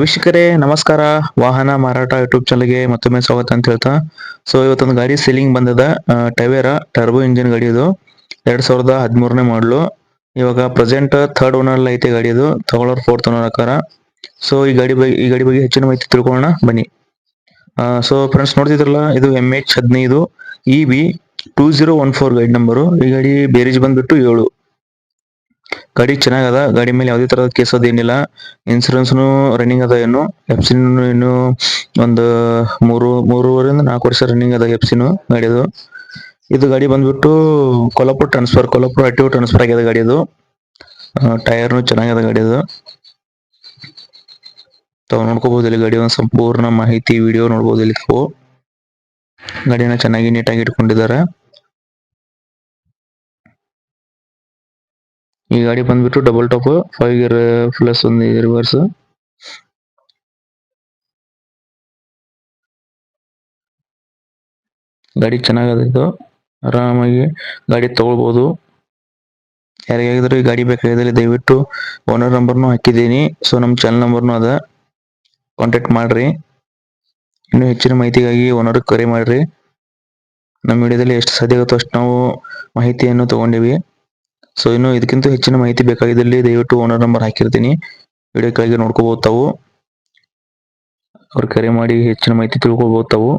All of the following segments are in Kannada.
ವೀಕ್ಷಕರೇ, ನಮಸ್ಕಾರ. ವಾಹನ ಮಾರಾಟ ಯೂಟ್ಯೂಬ್ ಚಾನಲ್ಗೆ ಮತ್ತೊಮ್ಮೆ ಸ್ವಾಗತ ಅಂತ ಹೇಳ್ತಾ. ಸೊ ಇವತ್ತೊಂದು ಗಾಡಿ ಸೀಲಿಂಗ್ ಬಂದದ. ಟವೇರಾ ಟರ್ಬೋ ಇಂಜಿನ್ ಗಾಡಿ ಇದು. ಎರಡ್ ಸಾವಿರದ ಹದಿಮೂರನೇ ಮಾಡಲು ಇವಾಗ ಪ್ರೆಸೆಂಟ್ ಥರ್ಡ್ ಓನರ್ ಐತೆ ಗಾಡಿ ಇದು. ತಗೊಳ್ಳೋರು ಫೋರ್ತ್ ಓನರ್ ಆಕಾರ ಸೊ ಈ ಗಾಡಿ ಬಗ್ಗೆ ಈ ಗಾಡಿ ಬಗ್ಗೆ ಹೆಚ್ಚಿನ ಮಾಹಿತಿ ತಿಳ್ಕೊಳ್ಳೋಣ. ಬನ್ನಿ. ಸೊ ಫ್ರೆಂಡ್ಸ್ ನೋಡ್ತಿದ್ರಲ್ಲ ಇದು ಎಂ ಎಚ್ ಹದಿನೈದು E B two zero one four guide number ಈ ಗಾಡಿ ಬೇರೇಜ್ ಬಂದ್ಬಿಟ್ಟು ಏಳು. ಗಾಡಿ ಚೆನ್ನಾಗದ, ಗಾಡಿ ಮೇಲೆ ಯಾವುದೇ ತರಹದ ಕೇಸ್ ಅದೇನಿಲ್ಲ ಇನ್ಸೂರೆನ್ಸ್ನು ರನ್ನಿಂಗ್ ಅದ ಏನು ಎಫ್ಸಿನ್ ಇನ್ನು ಒಂದು ಮೂರು, ಮೂರುವರೆಯಿಂದ ನಾಲ್ಕು ವರ್ಷ ರನ್ನಿಂಗ್ ಅದ ಎಫ್ಸಿನು ಗಾಡಿದು. ಇದು ಗಾಡಿ ಬಂದ್ಬಿಟ್ಟು Kolhapur transfer Kolhapur active transfer ಆಗ್ಯದ ಗಾಡಿದು. ಟೈರ್ನು ಚೆನ್ನಾಗಿದೆ ಗಾಡಿದು. ತಾವು ನೋಡ್ಕೋಬಹುದು ಇಲ್ಲಿ ಗಾಡಿ ಒಂದು ಸಂಪೂರ್ಣ ಮಾಹಿತಿ ವಿಡಿಯೋ ನೋಡ್ಬೋದು ಇಲ್ಲಿ ತಾವು. ಗಾಡಿನ ಚೆನ್ನಾಗಿ ನೀಟಾಗಿ ಇಟ್ಕೊಂಡಿದ್ದಾರೆ. ಈ ಗಾಡಿ ಬಂದ್ಬಿಟ್ಟು double top five gear plus ಒಂದು ರಿವರ್ಸ್ ಗಾಡಿ ಚೆನ್ನಾಗದ ಇದು. ಆರಾಮಾಗಿ ಗಾಡಿ ತಗೊಳ್ಬಹುದು ಯಾರಿಗಾಗಿದ್ರು ಈ ಗಾಡಿ ಬೇಕಾಗಿದ್ರೆ ದಯವಿಟ್ಟು ಓನರ್ ನಂಬರ್ನು ಹಾಕಿದ್ದೀನಿ. ಸೊ ನಮ್ಮ ಚಾನಲ್ ನಂಬರ್ನು ಅದ. ಕಾಂಟ್ಯಾಕ್ಟ್ ಮಾಡ್ರಿ. ಇನ್ನು ಹೆಚ್ಚಿನ ಮಾಹಿತಿಗಾಗಿ ಓನರ್ ಕರೆ ಮಾಡ್ರಿ. ನಮ್ಮ ವಿಡಿಯೋದಲ್ಲಿ ಎಷ್ಟು ಸಾಧ್ಯ ಆಗುತ್ತೋ ಅಷ್ಟು ನಾವು ಮಾಹಿತಿಯನ್ನು ತಗೊಂಡಿವಿ. ಸೊ ಇನ್ನು ಇದಕ್ಕಿಂತ ಹೆಚ್ಚಿನ ಮಾಹಿತಿ ಬೇಕಾಗಿದ್ದಲ್ಲಿ ದಯವಿಟ್ಟು ಓನರ್ ನಂಬರ್ ಹಾಕಿರ್ತೀನಿ. ವಿಡಿಯೋ ಕೆಳಗೆ ನೋಡ್ಕೋಬಹುದು ತಾವು. ಅವ್ರು ಕರೆ ಮಾಡಿ ಹೆಚ್ಚಿನ ಮಾಹಿತಿ ತಿಳ್ಕೊಬಹುದು ತಾವು.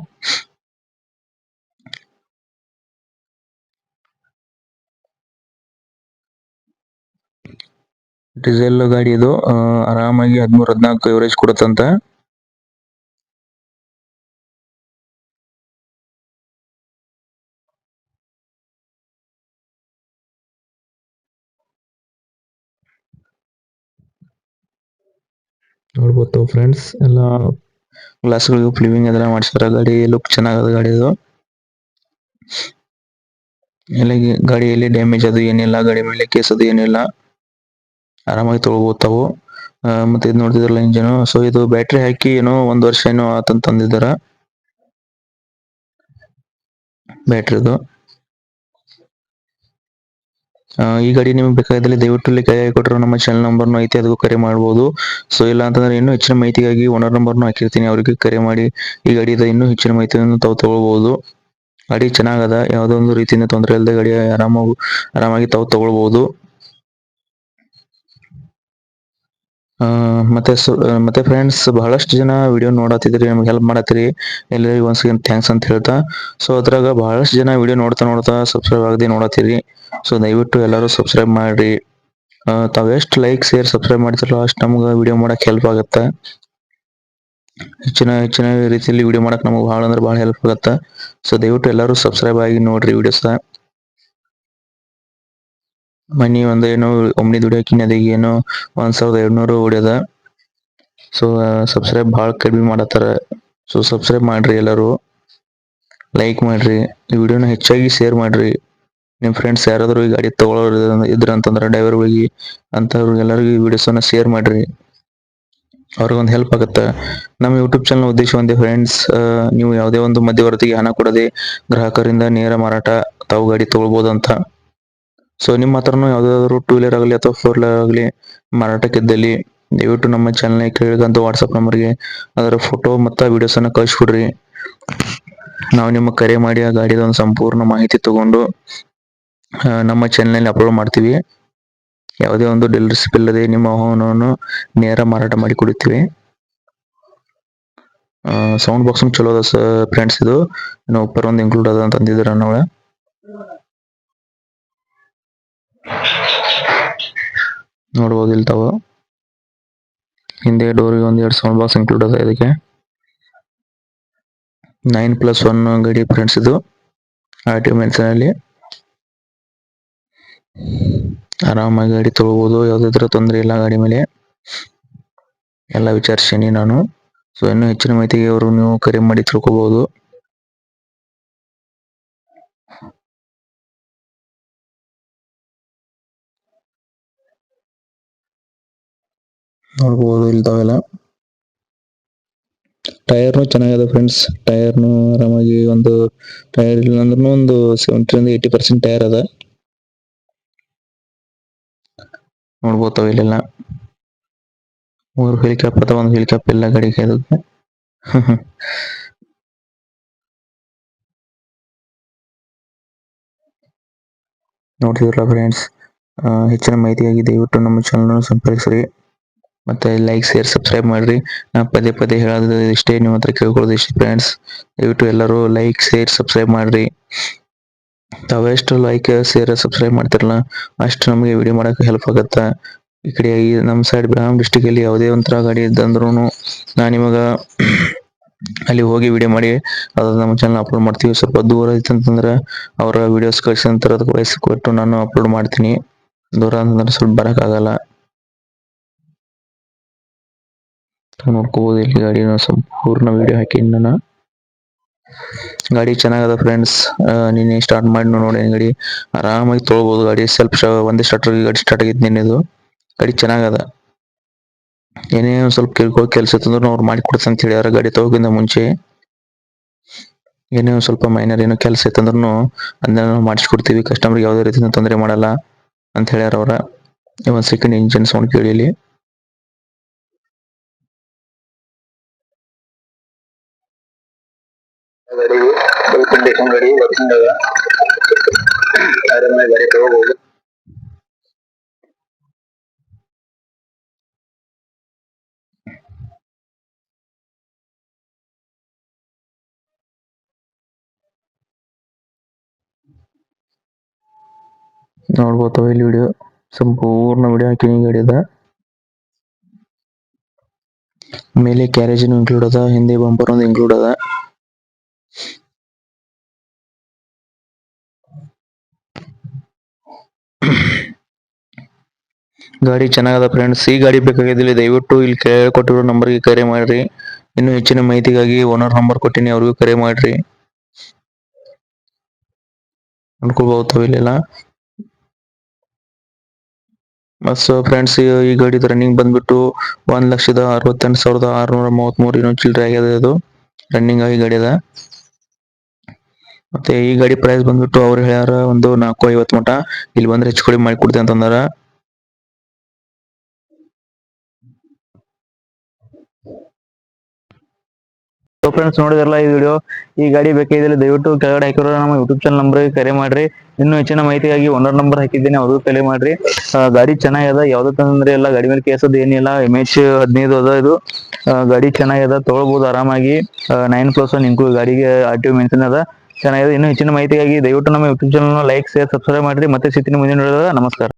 ಡೀಸೆಲ್ ಗಾಡಿ ಇದು ಆರಾಮಾಗಿ ಹದಿಮೂರು ಹದಿನಾಲ್ಕು ಎವರೇಜ್ ಕೊಡುತ್ತಂತ. ನೋಡ್ಬೋದು ಫ್ರೆಂಡ್ಸ್ ಎಲ್ಲ ಗ್ಲಾಸ್ಗಳಿಗೂ ಫ್ಲಿವಿಂಗ್ ಅದೆಲ್ಲ ಮಾಡಿಸ್ತಾರೆ ಗಾಡಿ ಲುಕ್ ಚೆನ್ನಾಗದ ಗಾಡಿ ಇದು ಎಲ್ಲ ಗಾಡಿ ಗಾಡಿಯಲ್ಲಿ ಡ್ಯಾಮೇಜ್ ಅದು ಏನಿಲ್ಲ, ಗಾಡಿ ಮೇಲೆ ಕೇಸ್ ಅದು ಏನಿಲ್ಲ. ಆರಾಮಾಗಿ ತಗೊಳ್ಬೋದು ತಾವು. ಮತ್ತೆ ಇದು ನೋಡ್ತಿದ್ರಲ್ಲ ಇಂಜಿನ್ ಸೊ ಇದು ಬ್ಯಾಟ್ರಿ ಹಾಕಿ ಏನೋ ಒಂದ್ ವರ್ಷ ಏನೋ ಆತಂತ ತಂದಿದ್ದಾರ. ಬ್ಯಾಟ್ರಿದು ಈ ಗಾಡಿ ನಿಮ್ಗೆ ಬೇಕಾದಲ್ಲಿ ದಯವಿಟ್ಟು ಇಲ್ಲಿ ಕೈ ಕೊಟ್ಟರು ನಮ್ಮ ಚಾನಲ್ ನಂಬರ್ನು ಐತಿ, ಅದಕ್ಕೂ ಕರೆ ಮಾಡ್ಬೋದು. ಸೊ ಇಲ್ಲ ಅಂತಂದ್ರೆ ಇನ್ನೂ ಹೆಚ್ಚಿನ ಮಾಹಿತಿಗಾಗಿ ಓನರ್ ನಂಬರ್ನು ಹಾಕಿರ್ತೀನಿ, ಅವರಿಗೆ ಕರೆ ಮಾಡಿ ಈ ಗಾಡಿದ ಇನ್ನೂ ಹೆಚ್ಚಿನ ಮಾಹಿತಿಯನ್ನು ತಾವು ತಗೊಳ್ಳಬಹುದು ಗಾಡಿ ಚೆನ್ನಾಗದ, ಯಾವುದೋ ಒಂದು ರೀತಿಯಿಂದ ತೊಂದರೆ ಇಲ್ಲದೆ ಗಾಡಿ ಆರಾಮಾಗಿ ಆರಾಮಾಗಿ ತಾವು ತಗೊಳ್ಬಹುದು ಆ, ಮತ್ತೆ ಮತ್ತೆ ಫ್ರೆಂಡ್ಸ್ ಬಹಳಷ್ಟು ಜನ ವಿಡಿಯೋ ನೋಡತ್ತಿದ್ರಿ ನಮ್ಗೆ ಹೆಲ್ಪ್ ಮಾಡತ್ತೀರಿ ಎಲ್ಲರಿಗೂ ಒಂದ್ಸ್ ಥ್ಯಾಂಕ್ಸ್ ಅಂತ ಹೇಳ್ತಾ. ಸೊ ಅದ್ರಾಗ ಬಹಳಷ್ಟು ಜನ ವಿಡಿಯೋ ನೋಡ್ತಾ ನೋಡ್ತಾ ಸಬ್ಸ್ಕ್ರೈಬ್ ಆಗದೆ ನೋಡತ್ತೀರಿ ಸೊ ದಯವಿಟ್ಟು ಎಲ್ಲರೂ ಸಬ್ಸ್ಕ್ರೈಬ್ ಮಾಡ್ರಿ. ತಾವೆಷ್ಟು ಲೈಕ್ ಶೇರ್ ಸಬ್ಸ್ಕ್ರೈಬ್ ಮಾಡ್ತಿರಲ್ಲ ಅಷ್ಟು ನಮ್ಗೆ ವಿಡಿಯೋ ಮಾಡಕ್ ಹೆಲ್ಪ್ ಆಗುತ್ತೆ. ಹೆಚ್ಚಿನ ಹೆಚ್ಚಿನ ರೀತಿಯಲ್ಲಿ ವಿಡಿಯೋ ಮಾಡಕ್ ನಮಗೆ ಭಾಳ ಅಂದ್ರೆ ಬಹಳ ಹೆಲ್ಪ್ ಆಗುತ್ತೆ. ಸೊ ದಯವಿಟ್ಟು ಎಲ್ಲರೂ ಸಬ್ಸ್ಕ್ರೈಬ್ ಆಗಿ ನೋಡ್ರಿ ವಿಡಿಯೋಸ್ ಮನಿ ಒಂದ್ ಏನೋ ಒಮ್ನಿ ದುಡಿಯಾಕಿನ ಅದೀಗ ಏನೋ ಒಂದ್ ಸಾವಿರದ ಎರಡ್ನೂರು ಹೊಡ್ಯದ ಸೊ ಸಬ್ಸ್ಕ್ರೈಬ್ ಭಾಳ ಕಡಿಮೆ ಮಾಡತ್ತಾರ. ಸೊ ಸಬ್ಸ್ಕ್ರೈಬ್ ಮಾಡ್ರಿ ಎಲ್ಲರೂ. ಲೈಕ್ ಮಾಡ್ರಿ. ಈ ವಿಡಿಯೋನ ಹೆಚ್ಚಾಗಿ ಶೇರ್ ಮಾಡ್ರಿ. ನಿಮ್ ಫ್ರೆಂಡ್ಸ್ ಯಾರಾದರೂ ಈ ಗಾಡಿ ತಗೊಳ್ಳೋರು ಇದ್ರ ಅಂತಂದ್ರೆ ಡ್ರೈವರ್ಗಳಿಗೆ ಅಂತವ್ರಿಗೆಲ್ಲರಿಗೂ ಈ ವಿಡಿಯೋಸನ್ನ ಶೇರ್ ಮಾಡ್ರಿ. ಅವ್ರಿಗೊಂದು ಹೆಲ್ಪ್ ಆಗುತ್ತೆ. ನಮ್ಮ ಯೂಟ್ಯೂಬ್ ಚಾನಲ್ ಉದ್ದೇಶ ಒಂದೇ ಫ್ರೆಂಡ್ಸ್ ನೀವು ಯಾವುದೇ ಒಂದು ಮಧ್ಯವರ್ತಿಗೆ ಹಣ ಕೊಡದೆ ಗ್ರಾಹಕರಿಂದ ನೇರ ಮಾರಾಟ ತಾವು ಗಾಡಿ ತಗೊಳ್ಬೋದಂತ. ಸೊ ನಿಮ್ಮ ಹತ್ರನು ಯಾವ್ದಾದ್ರು ಟೂ ವೀಲರ್ ಆಗಲಿ ಅಥವಾ ಫೋರ್ ವೀಲರ್ ಆಗಲಿ ಮಾರಾಟಕ್ಕಿದ್ದಲ್ಲಿ ದಯವಿಟ್ಟು ನಮ್ಮ ಚಾನಲ್ ಕೇಳಿದಂತ ವಾಟ್ಸಪ್ ನಂಬರ್ಗೆ ಅದರ ಫೋಟೋ ಮತ್ತು ವಿಡಿಯೋಸ್ ಅನ್ನ ಕಳಿಸ್ಕೊಡ್ರಿ. ನಾವು ನಿಮ್ಮ ಕರೆ ಮಾಡಿ ಆ ಗಾಡಿದ ಒಂದು ಸಂಪೂರ್ಣ ಮಾಹಿತಿ ತಗೊಂಡು ನಮ್ಮ ಚಾನಲ್ನಲ್ಲಿ ಅಪ್ಲೋಡ್ ಮಾಡ್ತೀವಿ. ಯಾವುದೇ ಒಂದು ಡೀಲರ್ಶಿಪ್ ಇಲ್ಲದೆ ನಿಮ್ಮ ವಾಹನವನ್ನು ನೇರ ಮಾರಾಟ ಮಾಡಿ ಕೊಡುತ್ತೀವಿ. ಸೌಂಡ್ ಬಾಕ್ಸ್ ಚಲೋ ಅದ ಫ್ರೆಂಡ್ಸ್ ಇದು. ಉಪ್ಪರ್ ಒಂದು ಇನ್ಕ್ಲೂಡ್ ಅದ ಅಂತ ನಾವು. ನೋಡ್ಬೋದು ಇಲ್ಲಿ ತಾವು ಹಿಂದೆ ಡೋರಿಗೆ ಒಂದ್ ಎರಡು ಸೌಂಡ್ ಬಾಕ್ಸ್ ಇನ್ಕ್ಲೂಡ್ ಅದ ಇದಕ್ಕೆ. ನೈನ್ ಪ್ಲಸ್ ಒನ್ ಗಾಡಿ ಫ್ರೆಂಡ್ಸ್ ಇದು. ಆರ್ ಟಿ ಮೆನ್ಸನಲ್ಲಿ ಆರಾಮಾಗಿ ಗಾಡಿ ತಗೋಬಹುದು ಯಾವುದೇ ತರ ತೊಂದರೆ ಇಲ್ಲ ಗಾಡಿ ಮೇಲೆ. ಎಲ್ಲ ವಿಚಾರಿಸೀನಿ ನಾನು. ಸೊ ಇನ್ನೂ ಹೆಚ್ಚಿನ ಮಾಹಿತಿಗೆ ಅವರು ನೀವು ಕರೆ ಮಾಡಿ ತಿಳ್ಕೊಬಹುದು ನೋಡ್ಬೋದು ಇಲ್ತಾವೆಲ್ಲ ಟೈರ್ನು ಚೆನ್ನಾಗಿದೆ ಫ್ರೆಂಡ್ಸ್. ಟೈರ್ನು ಆರಾಮಾಗಿ ಒಂದು ಟೈರ್ ಇಲ್ಲ ಅಂದ್ರೂ ಒಂದು ಸೆವೆಂಟಿಂದ ಏಯ್ಟಿ ಪರ್ಸೆಂಟ್ ಟೈರ್ ಅದ. ನೋಡ್ಬೋದು ಇಲ್ಲೆಲ್ಲ. ಮೂರು ವೀಲ್ ಕ್ಯಾಪ್ ಅಥವಾ ಒಂದು ವೀಲ್ ಕ್ಯಾಪ್ ಇಲ್ಲ ಗಾಡಿ ಅದಕ್ಕೆ ನೋಡ್ತಿದ್ರಲ್ಲ ಫ್ರೆಂಡ್ಸ್ ಹೆಚ್ಚಿನ ಮಾಹಿತಿಯಾಗಿ ದಯವಿಟ್ಟು ನಮ್ಮ ಚಾನಲ್ ಸಂಪರ್ಕಿಸ್ರಿ. ಮತ್ತೆ ಲೈಕ್ ಶೇರ್ ಸಬ್ಸ್ಕ್ರೈಬ್ ಮಾಡ್ರಿ. ನಾ ಪದೇ ಪದೇ ಹೇಳೋದು ಇಷ್ಟೇ ನಿಮ್ಮ ಹತ್ರ ಕೇಳ್ಕೊಳ್ಳೋದು ಇಷ್ಟೇ ಫ್ರೆಂಡ್ಸ್ ದಯವಿಟ್ಟು ಎಲ್ಲರೂ ಲೈಕ್ ಶೇರ್ ಸಬ್ಸ್ಕ್ರೈಬ್ ಮಾಡ್ರಿ. ತಾವೆಷ್ಟು ಲೈಕ್ ಶೇರ್ ಸಬ್ಸ್ಕ್ರೈಬ್ ಮಾಡ್ತಿರಲ್ಲ, ಅಷ್ಟು ನಮಗೆ ವಿಡಿಯೋ ಮಾಡೋಕೆ ಹೆಲ್ಪ್ ಆಗುತ್ತೆ. ಈ ಕಡೆ ನಮ್ಮ ಸೈಡ್ ಬೆಳಗಾಂ ಡಿಸ್ಟಿಕ್ ಅಲ್ಲಿ ಯಾವುದೇ ಒಂಥರ ಗಾಡಿ ಇದ್ದಂದ್ರೂ ನಾ ನಿಮಗ ಅಲ್ಲಿ ಹೋಗಿ ವಿಡಿಯೋ ಮಾಡಿ ಅದ್ರ ನಮ್ಮ ಚಾನಲ್ ಅಪ್ಲೋಡ್ ಮಾಡ್ತೀವಿ. ಸ್ವಲ್ಪ ದೂರ ಇತ್ತಂತಂದ್ರೆ ಅವರ ವಿಡಿಯೋಸ್ ಕಳಿಸಿ ನಂತರ ಅದಕ್ಕೆ ವಯಸ್ಸು ಕೊಟ್ಟು ನಾನು ಅಪ್ಲೋಡ್ ಮಾಡ್ತೀನಿ. ದೂರ ಅಂತಂದ್ರೆ ಸ್ವಲ್ಪ ಬರೋಕ್ಕಾಗಲ್ಲ. ನೋಡ್ಕೋಬಹುದು ಇಲ್ಲಿ ಗಾಡಿನ ಸಂಪೂರ್ಣ ವಿಡಿಯೋ ಹಾಕಿನಿ ನಾನು ಗಾಡಿ ಚೆನ್ನಾಗದ ಫ್ರೆಂಡ್ಸ್ ನೀನೆ ಸ್ಟಾರ್ಟ್ ಮಾಡಿ ನೋಡಿ ಗಾಡಿ. ಆರಾಮಾಗಿ ತೊಳ್ಬೋದು ಗಾಡಿ. ಸ್ವಲ್ಪ ಒಂದೇ ಸ್ಟಾರ್ಟರ್ ಗಾಡಿ ಸ್ಟಾರ್ಟ್ ಆಗಿದ್ ನಿನ್ನೆದು ಗಾಡಿ ಚೆನ್ನಾಗದ. ಏನೇ ಒಂದು ಸ್ವಲ್ಪ ಕೇಳ್ಕೊ, ಕೆಲಸ ಇತ್ತಂದ್ರೆ ಅವ್ರು ಮಾಡಿ ಅಂತ ಹೇಳ್ಯಾರ ಗಾಡಿ ತಗೋಕಿಂತ ಮುಂಚೆ. ಏನೇ ಒಂದು ಸ್ವಲ್ಪ ಮೈನರ್ ಏನೋ ಕೆಲಸ ಇತ್ತಂದ್ರೂ ಅದನ್ನ ನಾವು ಮಾಡಿಸ್ಕೊಡ್ತೀವಿ. ಕಸ್ಟಮರ್ಗೆ ಯಾವುದೇ ರೀತಿಯಿಂದ ತೊಂದರೆ ಮಾಡಲ್ಲ ಅಂತ ಹೇಳ್ಯಾರ ಅವ್ರ. ಒಂದ್ ಸೆಕೆಂಡ್ ಇಂಜಿನ್ ಸೌಂಡ್ ಕೇಳಿ ಕಂಡೀಷನ್ ಗಾಡಿ ಅದ ಆರಾಮಾಗಿ ಗಾಡಿ ತಗೋಬಹುದು ನೋಡ್ಬೋದು ಇಲ್ಲಿ ವಿಡಿಯೋ ಸಂಪೂರ್ಣ ವಿಡಿಯೋ ಹಾಕಿನಿ ಗಾಡಿದ. ಮೇಲೆ ಕ್ಯಾರೇಜ್ ಇನ್ಕ್ಲೂಡ್ ಅದ, ಹಿಂದೆ ಬಂಪರ್ ಒಂದು ಇನ್ಕ್ಲೂಡ್ ಅದ. ಗಾಡಿ ಚೆನ್ನಾಗದ ಫ್ರೆಂಡ್ಸ್ ಈ ಗಾಡಿ ಬೇಕಾಗಿದ್ದಲ್ಲಿ ದಯವಿಟ್ಟು ಇಲ್ಲಿ ಕೆಳಗೆ ಕೊಟ್ಟಿರೋ ನಂಬರ್ಗೆ ಕರೆ ಮಾಡ್ರಿ. ಇನ್ನು ಹೆಚ್ಚಿನ ಮಾಹಿತಿಗಾಗಿ ಓನರ್ ನಂಬರ್ ಕೊಟ್ಟಿನಿ, ಅವ್ರಿಗೂ ಕರೆ ಮಾಡ್ರಿ. ಅನ್ಕೋಬಹುದು ಇಲ್ಲೆಲ್ಲ. ಮಸ್ ಫ್ರೆಂಡ್ಸ್ ಈ ಗಾಡಿ ರನ್ನಿಂಗ್ ಬಂದ್ಬಿಟ್ಟು ಒಂದ್ ಲಕ್ಷದ ಅರವತ್ತೆಂಟು ಸಾವಿರದ ಆರ್ನೂರ ಮೂವತ್ಮೂರು ಇನ್ನೊಂದು ಚಿಲ್ಲರೆ ಆಗಿದೆ ಅದು. ರನ್ನಿಂಗ್ ಆಗಿ ಗಾಡಿ ಅದ. ಮತ್ತೆ ಈ ಗಾಡಿ ಪ್ರೈಸ್ ಬಂದ್ಬಿಟ್ಟು ಅವ್ರು ಹೇಳ್ಯಾರ ಒಂದು ನಾಲ್ಕು ಐವತ್ತು ಮಟ. ಇಲ್ಲಿ ಬಂದ್ರೆ ಹೆಚ್ಚು ಕಡಿಮೆ ಮಾಡಿ ಕೊಡ್ತೀನಿ ಅಂತಂದಾರ. ಸೊ ಫ್ರೆಂಡ್ಸ್ ನೋಡಿದ್ರಲ್ಲ ಈ ವಿಡಿಯೋ ಈ ಗಾಡಿ ಬೇಕಾಗಿದ್ದಲ್ಲಿ ದಯವಿಟ್ಟು ಕೆಳಗಡೆ ಹಾಕಿರೋ ನಮ್ಮ ಯೂಟ್ಯೂಬ್ ಚಾನಲ್ ನಂಬರ್ ಕರೆ ಮಾಡ್ರಿ. ಇನ್ನು ಹೆಚ್ಚಿನ ಮಾಹಿತಿಗಾಗಿ ಓನರ್ ನಂಬರ್ ಹಾಕಿದ್ದೀನಿ, ಅವ್ರಿಗೂ ಕರೆ ಮಾಡ್ರಿ. ಗಾಡಿ ಚೆನ್ನಾಗಿದೆ ಯಾವುದೇ ತಂದ್ರೆ ಎಲ್ಲ ಗಾಡಿ ಮೇಲೆ ಕೇಸದ್ ಏನಿಲ್ಲ. ಎಂ ಎಚ್ ಹದಿನೈದು ಅದ ಇದು. ಗಾಡಿ ಚೆನ್ನಾಗಿದೆ ತೊಗೊಳ್ಬೋದು ಆರಾಮಾಗಿ. ನೈನ್ ಪ್ಲಸ್ ಒನ್ ಇನ್ಕ್ಲೂಡ್ ಗಾಡಿಗೆ ಆರ್ ಟಿ ಮೆನ್ಷನ್ ಅದ. ಚೆನ್ನಾಗಿದೆ ಇನ್ನು ಹೆಚ್ಚಿನ ಮಾಹಿತಿಗಾಗಿ ದಯವಿಟ್ಟು ನಮ್ಮ YouTube channel like share subscribe ಮಾಡ್ರಿ. ಮತ್ತೆ ಸಿಗ್ತೀನಿ ಮುಂದಿನ ನಮಸ್ಕಾರ.